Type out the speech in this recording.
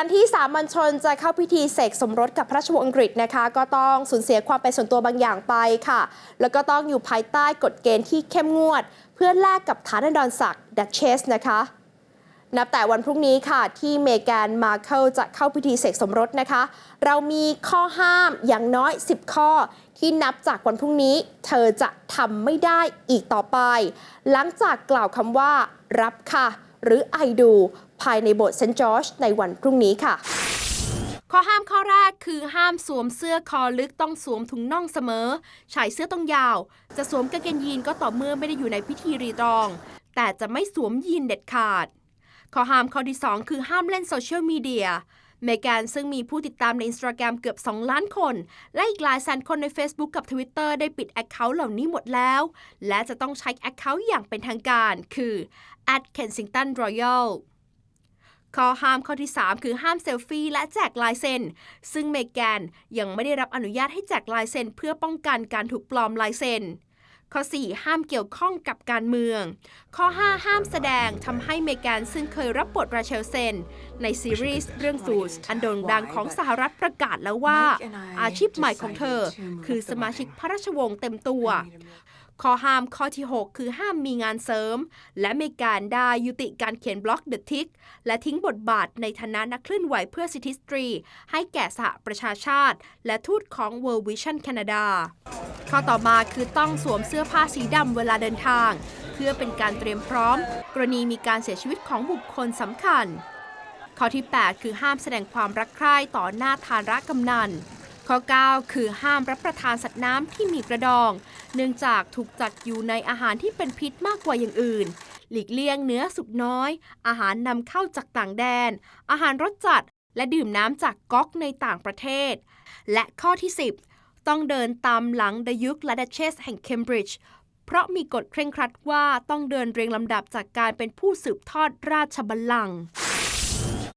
การที่สามัญชนจะเข้าพิธีเสกสมรสกับพระราชวงศ์อังกฤษนะคะ ก็ต้องสูญเสียความเป็นส่วนตัวบางอย่างไปค่ะ แล้วก็ต้องอยู่ภายใต้กฎเกณฑ์ที่เข้มงวด เพื่อแลกกับฐานันดรศักดิ์ดัชเชสนะคะนับแต่วันพรุ่งนี้ค่ะ ที่เมแกนมาเคิลจะเข้าพิธีเสกสมรสนะคะ เรามีข้อห้ามอย่างน้อย 10 ข้อ ที่นับจากวันพรุ่งนี้ เธอจะทำไม่ได้อีกต่อไป หลังจากกล่าวคำว่ารับค่ะ หรือ I do ภายในโบสถ์เซนต์จอร์จในวันพรุ่งนี้ค่ะข้อห้ามข้อแรกคือห้ามสวมเสื้อคอลึกต้องสวมถุงน่องเสมอชายเสื้อต้องยาว จะสวมกางเกงยีนก็ต่อเมื่อไม่ได้อยู่ในพิธีรีตรอง แต่จะไม่สวมยีนเด็ดขาด ข้อห้ามข้อที่ 2 คือห้ามเล่นโซเชียลมีเดีย เมแกนซึ่งมีผู้ติดตามในอินสตาแกรมเกือบ 2 ล้านคน และอีกหลายแสนคนใน Facebook กับ Twitter ได้ปิดแอคเคาท์เหล่านี้หมดแล้ว และจะต้องใช้แอคเคาท์อย่างเป็นทางการ คือ @kensington royal ข้อห้ามข้อที่ 3 คือห้ามเซลฟี่และแจกลายเซ็น ซึ่งเมแกนยังไม่ได้รับอนุญาตให้แจกลายเซ็นเพื่อป้องกันการถูกปลอมลายเซ็น ข้อ 4 ห้ามเกี่ยวข้องกับการเมือง ข้อ 5 ห้ามแสดงทำให้เมแกนซึ่งเคยรับบทราเชลเซน ในซีรีส์เรื่องฟูสอันโด่งดังของสหรัฐประกาศแล้วว่า อาชีพใหม่ของเธอ คือสมาชิกพระราชวงศ์เต็มตัว ข้อห้ามข้อที่ 6 คือห้ามมีงานเสริม และมีการได้ยุติการเขียนบล็อกเดอะทิกและทิ้งบทบาทในฐานะนักเคลื่อนไหวเพื่อสิทธิสตรี ให้แก่สหประชาชาติ และทูตของ World Vision Canada ข้อต่อมาคือต้องสวมเสื้อผ้าสีดำเวลาเดินทาง เพื่อเป็นการเตรียมพร้อม กรณีมีการเสียชีวิตของบุคคลสำคัญ ข้อที่ 8 คือห้ามแสดงความรักใคร่ต่อหน้าทานรักกำนัน ข้อ 9 คือห้ามรับประทานสัตว์น้ำที่มีกระดอง เนื่องจากถูกจัดอยู่ในอาหารที่เป็นพิษมากกว่าอย่างอื่น หลีกเลี่ยงเนื้อสุกน้อย อาหารนำเข้าจากต่างแดน อาหารรสจัด และดื่มน้ำจากก๊อกในต่างประเทศ และข้อที่ 10 ต้องเดินตามหลังดยุคและดัชเชสแห่งเคมบริดจ์เพราะมีกฎเคร่งครัดว่าต้องเดินเรียงลำดับจากการเป็นผู้สืบทอดราชบัลลังก์